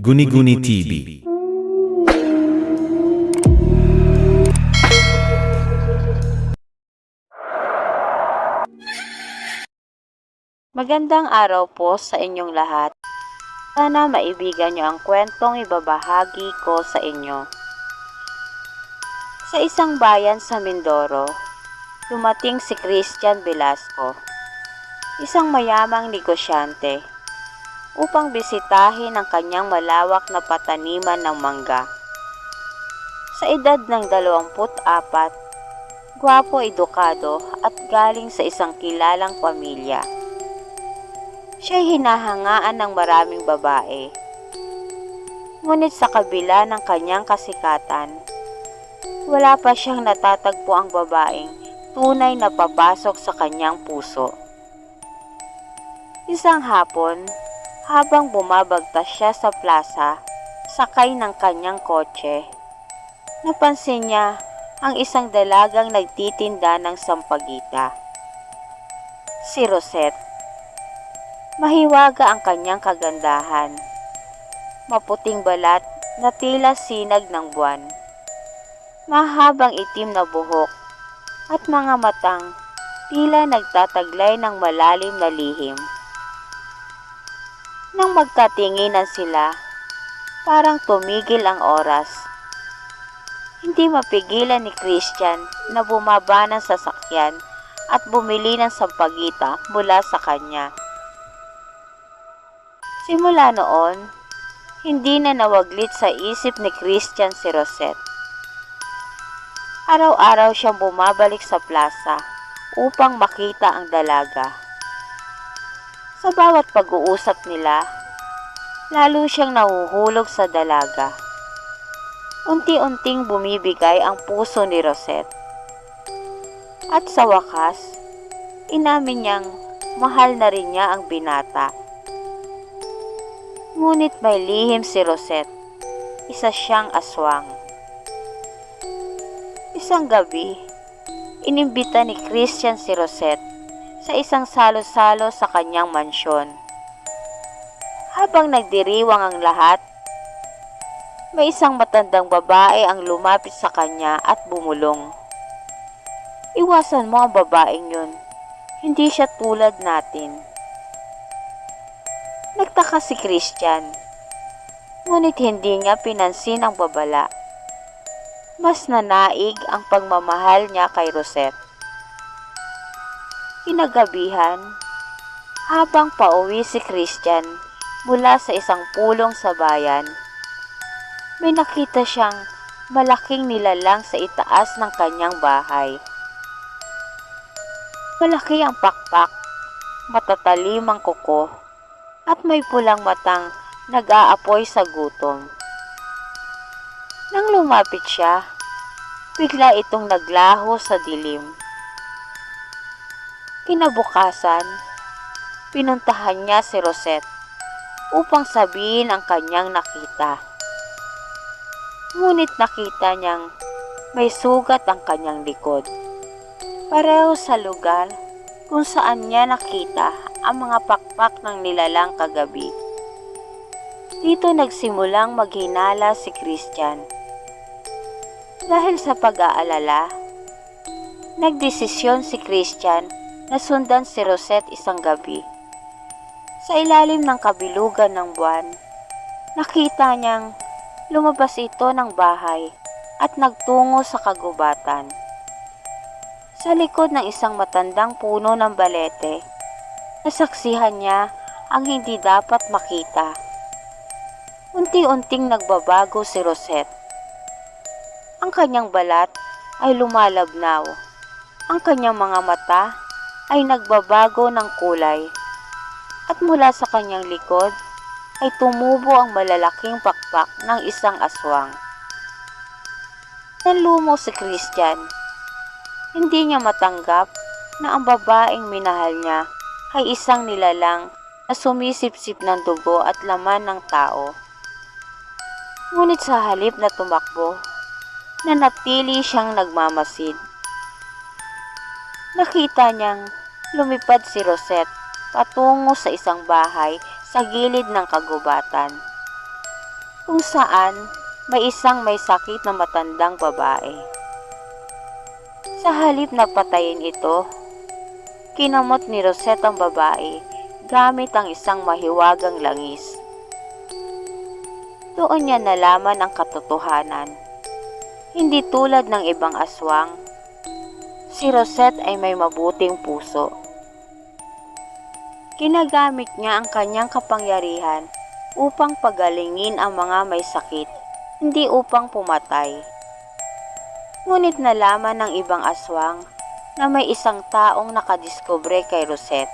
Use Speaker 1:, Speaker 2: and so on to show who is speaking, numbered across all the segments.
Speaker 1: Guni-Guni TV.
Speaker 2: Magandang araw po sa inyong lahat. Sana maibigan niyo ang kwentong ibabahagi ko sa inyo. Sa isang bayan sa Mindoro, dumating si Christian Velasco, isang mayamang negosyante, upang bisitahin ang kanyang malawak na pataniman ng mangga. Sa edad ng 24, gwapo edukado at galing sa isang kilalang pamilya. Siya'y hinahangaan ng maraming babae. Ngunit sa kabila ng kanyang kasikatan, wala pa siyang natatagpo ang babaeng tunay na papasok sa kanyang puso. Isang hapon, habang bumabagtas siya sa plaza, sakay ng kanyang kotse, napansin niya ang isang dalagang nagtitinda ng sampagita. Si Rosette. Mahiwaga ang kanyang kagandahan. Maputing balat na tila sinag ng buwan. Mahabang itim na buhok at mga matang tila nagtataglay ng malalim na lihim. Nang magkatinginan sila, parang tumigil ang oras. Hindi mapigilan ni Christian na bumaba ng sasakyan at bumili ng sampagita mula sa kanya. Simula noon, hindi na nawaglit sa isip ni Christian si Rosette. Araw-araw siyang bumabalik sa plaza upang makita ang dalaga. Sa bawat pag-uusap nila, lalo siyang nahuhulog sa dalaga. Unti-unting bumibigay ang puso ni Rosette. At sa wakas, inamin niyang mahal na rin niya ang binata. Ngunit may lihim si Rosette. Isa siyang aswang. Isang gabi, inimbita ni Christian si Rosette sa isang salo-salo sa kanyang mansyon. Habang nagdiriwang ang lahat, may isang matandang babae ang lumapit sa kanya at bumulong. Iwasan mo ang babaeng yun. Hindi siya tulad natin. Nagtaka si Christian. Ngunit hindi niya pinansin ang babala. Mas nanaig ang pagmamahal niya kay Rosette. Kinagabihan, habang pauwi si Christian mula sa isang pulong sa bayan, may nakita siyang malaking nilalang sa itaas ng kanyang bahay. Malaki ang pakpak, matatalim ang kuko, at may pulang matang nag-aapoy sa gutom. Nang lumapit siya, bigla itong naglaho sa dilim. Kinabukasan, pinuntahan niya si Rosette upang sabihin ang kanyang nakita. Ngunit nakita niyang may sugat ang kanyang likod. Pareho sa lugar kung saan niya nakita ang mga pakpak ng nilalang kagabi. Dito nagsimulang maghinala si Christian. Dahil sa pag-aalala, nagdesisyon si Christian na sundan si Rosette isang gabi. Sa ilalim ng kabilugan ng buwan, nakita niyang lumabas ito ng bahay at nagtungo sa kagubatan. Sa likod ng isang matandang puno ng balete, nasaksihan niya ang hindi dapat makita. Unti-unting nagbabago si Rosette. Ang kanyang balat ay lumalabnaw. Ang kanyang mga mata ay nagbabago ng kulay. At mula sa kanyang likod ay tumubo ang malalaking pakpak ng isang aswang. Nanlumo si Christian. Hindi niya matanggap na ang babaeng minahal niya ay isang nilalang na sumisipsip ng dugo at laman ng tao. Ngunit sa halip na tumakbo, nanatili siyang nagmamasid. Nakita niyang lumipad si Rosette patungo sa isang bahay sa gilid ng kagubatan. kung saan may isang may sakit na matandang babae. Sa halip na patayin ito, kinamot ni Rosette ang babae gamit ang isang mahiwagang langis. Doon niya nalaman ang katotohanan. Hindi tulad ng ibang aswang, si Rosette ay may mabuting puso. Ginagamit niya ang kanyang kapangyarihan upang pagalingin ang mga may sakit, hindi upang pumatay. Ngunit nalaman ng ibang aswang na may isang taong nakadiskubre kay Rosette.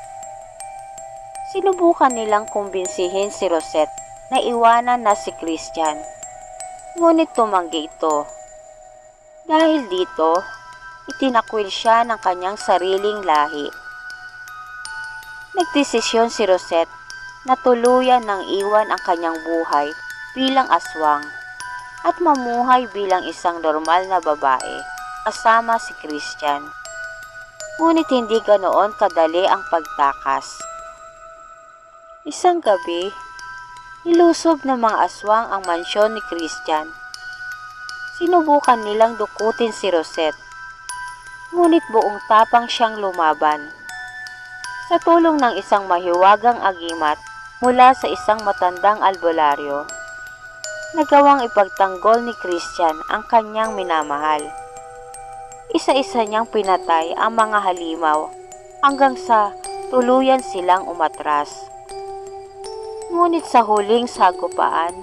Speaker 2: Sinubukan nilang kumbinsihin si Rosette na iwanan na si Christian. Ngunit tumanggi ito. Dahil dito, itinakwil siya ng kanyang sariling lahi. Nagdesisyon si Rosette na tuluyan ng iwan ang kanyang buhay bilang aswang at mamuhay bilang isang normal na babae kasama si Christian. Ngunit hindi ganoon kadali ang pagtakas. Isang gabi, nilusob ng mga aswang ang mansyon ni Christian. Sinubukan nilang dukutin si Rosette, ngunit buong tapang siyang lumaban. Sa tulong ng isang mahiwagang agimat mula sa isang matandang albularyo, nagawang ipagtanggol ni Christian ang kanyang minamahal. Isa-isa niyang pinatay ang mga halimaw hanggang sa tuluyan silang umatras. Ngunit sa huling sagupaan,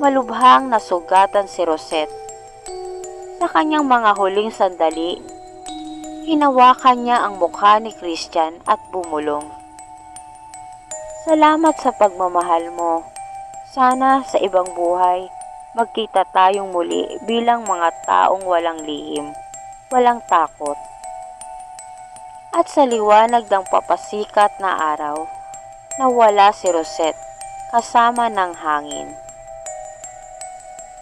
Speaker 2: malubhang nasugatan si Rosette. Sa kanyang mga huling sandali, hinawakan niya ang mukha ni Christian at bumulong. Salamat sa pagmamahal mo. Sana sa ibang buhay, magkita tayong muli bilang mga taong walang lihim, walang takot. At sa liwanag ng papasikat na araw, nawala si Rosette kasama ng hangin.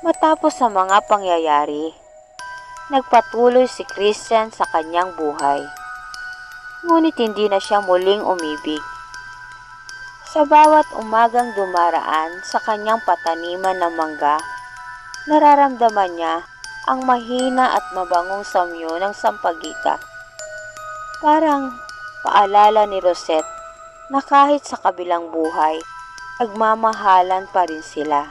Speaker 2: Matapos sa mga pangyayari, nagpatuloy si Christian sa kanyang buhay. Ngunit hindi na siya muling umibig. Sa bawat umagang dumaraan sa kanyang pataniman ng mangga, nararamdaman niya ang mahina at mabangong samyo ng sampagita. Parang paalala ni Rosette na kahit sa kabilang buhay, nagmamahalan pa rin sila.